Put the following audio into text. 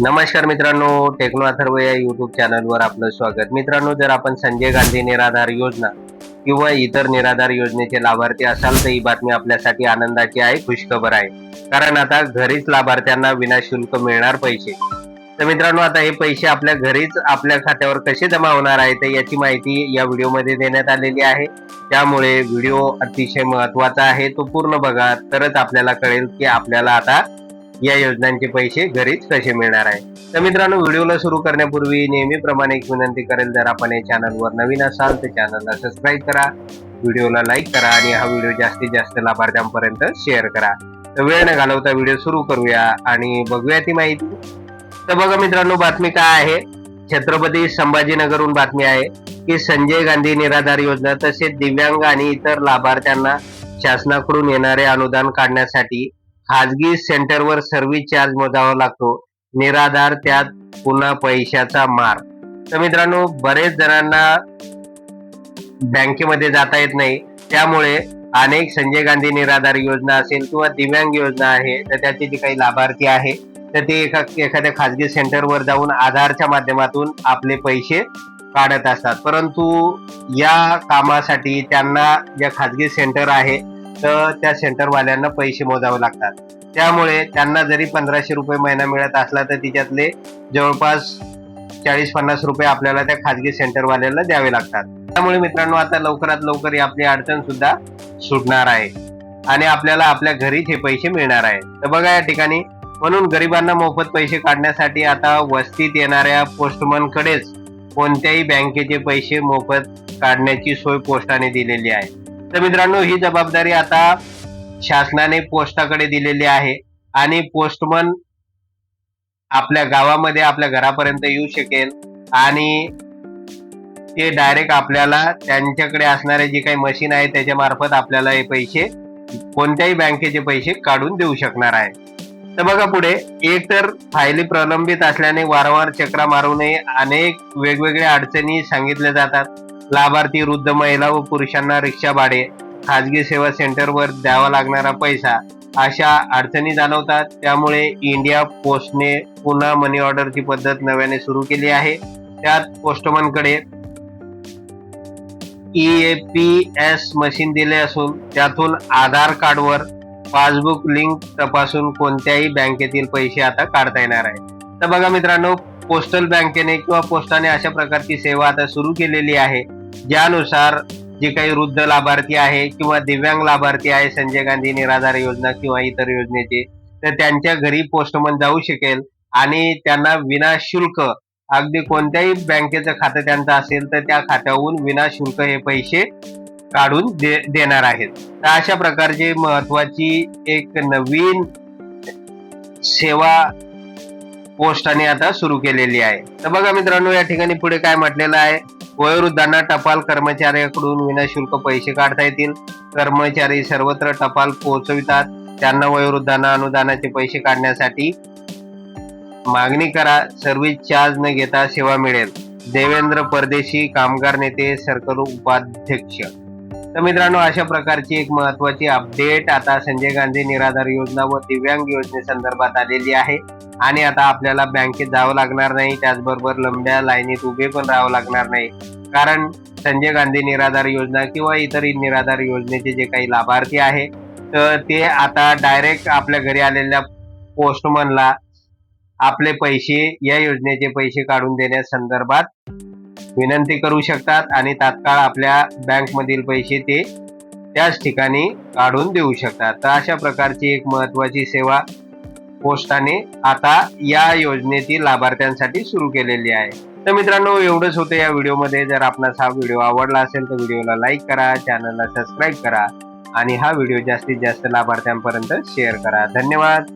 नमस्कार मित्रांनो टेक्नो अथर्व या युट्यूब चॅनलवर आपलं स्वागत. मित्रांनो जर आपण संजय गांधी निराधार योजना किंवा इतर निराधार योजनेचे लाभार्थी असाल तर ही बातमी आपल्यासाठी आनंदाची आहे खुशखबर आहे. कारण आता घरीच लाभार्थ्यांना विनाशुल्क मिळणार पैसे. तर मित्रांनो आता हे पैसे आपल्या घरीच आपल्या खात्यावर कसे जमा होणार आहे तर याची माहिती या व्हिडिओमध्ये देण्यात आलेली आहे. त्यामुळे व्हिडिओ अतिशय महत्त्वाचा आहे तो पूर्ण बघा. तरच आपल्याला कळेल की आपल्याला आता या योजनांचे पैसे घरीच कसे मिळणार आहे? तर मित्रांनो व्हिडिओला सुरू करण्यापूर्वी नेहमीप्रमाणे एक विनंती करेल जर आपण या चॅनलवर नवीन असाल तर चॅनलला सबस्क्राईब करा व्हिडिओला लाईक करा आणि हा व्हिडिओ जास्तीत जास्त लाभार्थ्यांपर्यंत शेअर करा. तर वेळ न घालवता व्हिडिओ सुरू करूया आणि बघूया ती माहिती. तर बघा मित्रांनो बातमी काय आहे? छत्रपती संभाजीनगरहून बातमी आहे की संजय गांधी निराधार योजना तसेच दिव्यांग आणि इतर लाभार्थ्यांना शासनाकडून येणारे अनुदान काढण्यासाठी खाजगी सेंटरवर सर्व्हिस चार्ज मोजावा लागतो. निराधार त्यात पुन्हा पैशाचा मार. तर मित्रांनो बरेच जणांना बँकेमध्ये जाता येत नाही. त्यामुळे अनेक संजय गांधी निराधार योजना असेल किंवा दिव्यांग योजना आहे तर त्याचे जे काही लाभार्थी आहे तर ते एका एखाद्या खाजगी सेंटरवर जाऊन आधारच्या माध्यमातून आपले पैसे काढत असतात. परंतु या कामासाठी त्यांना ज्या खाजगी सेंटर आहे तर त्या सेंटरवाल्यांना पैसे मोजावे लागतात. त्यामुळे त्यांना जरी पंधराशे रुपये महिना मिळत असला तर तिच्यातले जवळपास चाळीस पन्नास रुपये आपल्याला त्या खाजगी सेंटरवाल्याला द्यावे लागतात. त्यामुळे मित्रांनो आता लवकरात लवकर ही आपली अडचण सुद्धा सुटणार आहे. आणि आपल्याला आपल्या घरीच हे पैसे मिळणार आहे. तर बघा या ठिकाणी म्हणून गरिबांना मोफत पैसे काढण्यासाठी आता वस्तीत येणाऱ्या पोस्टमन कडेच कोणत्याही बँकेचे पैसे मोफत काढण्याची सोय पोस्टाने दिलेली आहे. तर मित्रांनो ही जबाबदारी आता शासनाने पोस्टाकडे दिलेली आहे आणि पोस्टमन आपल्या गावामध्ये आपल्या घरापर्यंत येऊ शकेल आणि ते डायरेक्ट आपल्याला त्यांच्याकडे असणारे जे काही मशीन आहे त्याच्या मार्फत आपल्याला हे पैसे कोणत्याही बँकेचे पैसे काढून देऊ शकणार आहे. तर बघा पुढे एक तर फायली प्रलंबित असल्याने वारंवार चक्रा मारूनही अनेक वेगवेगळ्या अडचणी सांगितल्या जातात. लाभार्थी वृद्ध महिला व पुरुषांना रिक्षा भाडे खाजगी सेवा सेंटरवर द्यावा लागणारा पैसा अशा अडचणी जाणवतात. त्यामुळे इंडिया पोस्टने पुन्हा मनी ऑर्डरची पद्धत नव्याने सुरू केली आहे. त्यात पोस्टमनकडे E A P S machine दिले असून त्यातून आधार कार्डवर पासबुक लिंक तपासून कोणत्याही बँकेतील पैसे आता काढता येणार आहे तर बघा मित्रांनो पोस्टल बँकेने किंवा पोस्टाने अशा प्रकारची सेवा आता सुरू केलेली आहे. ज्यानुसार जे काही वृद्ध लाभार्थी आहे किंवा दिव्यांग लाभार्थी आहे संजय गांधी निराधार योजना किंवा इतर योजनेचे तर त्यांच्या घरी पोस्टमन जाऊ शकेल आणि त्यांना विनाशुल्क अगदी कोणत्याही बँकेचं खातं त्यांचं असेल तर त्या खात्यावरून विनाशुल्क हे पैसे काढून दे देणार आहेत. तर अशा प्रकारची महत्वाची एक नवीन सेवा पोस्टाने आता सुरू केलेली आहे. तर बघा मित्रांनो या ठिकाणी पुढे काय म्हटलेलं आहे? वयोवृद्धांना टपाल कर्मचाऱ्याकडून विनाशुल्क पैसे काढता येतील. कर्मचारी सर्वत्र टपाल पोहोचवितात. त्यांना वयोवृद्धांना अनुदानाचे पैसे काढण्यासाठी मागणी करा. सर्व्हिस चार्ज न घेता सेवा मिळेल. देवेंद्र परदेशी कामगार नेते सर्कल उपाध्यक्ष तर मित्रांनो अशा प्रकारची एक महत्वाची अपडेट आता संजय गांधी निराधार योजना व दिव्यांग योजनेसंदर्भात आलेली आहे. आणि आता आपल्याला बँकेत जावं लागणार नाही त्याचबरोबर लंब्या लाईनीत उभे पण राहावं लागणार नाही. कारण संजय गांधी निराधार योजना किंवा इतर निराधार योजनेचे जे काही लाभार्थी आहे तर ते आता डायरेक्ट आपल्या घरी आलेल्या पोस्टमनला आपले पैसे या योजनेचे पैसे काढून देण्यासंदर्भात विनंती करू शकतात आणि तात्काळ आपल्या बँकमधील पैसे ते त्याच ठिकाणी काढून देऊ शकतात. तर अशा प्रकारची एक महत्वाची सेवा पोस्टाने आता या योजनेतील लाभार्थ्यांसाठी सुरू केलेली आहे. तर मित्रांनो एवढंच होतं या व्हिडिओमध्ये. जर आपणास हा व्हिडिओ आवडला असेल तर व्हिडिओला लाईक करा चॅनलला सबस्क्राईब करा आणि हा व्हिडिओ जास्तीत जास्त लाभार्थ्यांपर्यंत शेअर करा. धन्यवाद.